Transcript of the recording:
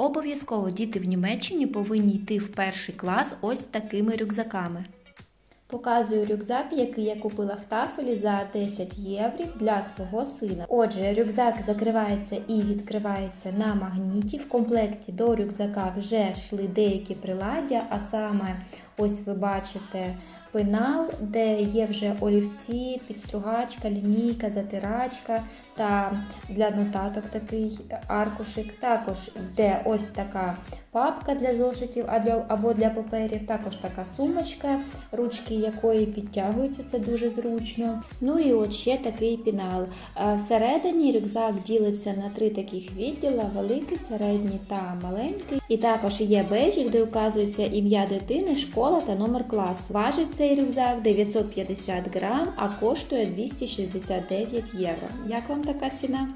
Обов'язково діти в Німеччині повинні йти в перший клас ось такими рюкзаками. Показую рюкзак, який я купила в тафелі за 10 євро для свого сина. Отже, рюкзак закривається і відкривається на магніті. В комплекті до рюкзака вже йшли деякі приладдя, а саме, ось ви бачите. Пенал, де є вже олівці, підстругачка, лінійка, затирачка та для нотаток такий аркушик. Також йде ось така папка для зошитів або для паперів, також така сумочка, ручки якої підтягуються, це дуже зручно. Ну і от ще такий пінал. Е, Всередині рюкзак ділиться на три таких відділа: великий, середній та маленький. І також є бейджик, де вказується ім'я дитини, школа та номер класу. Важить цей рюкзак 950 грам, а коштує 269 євро. Як вам така ціна?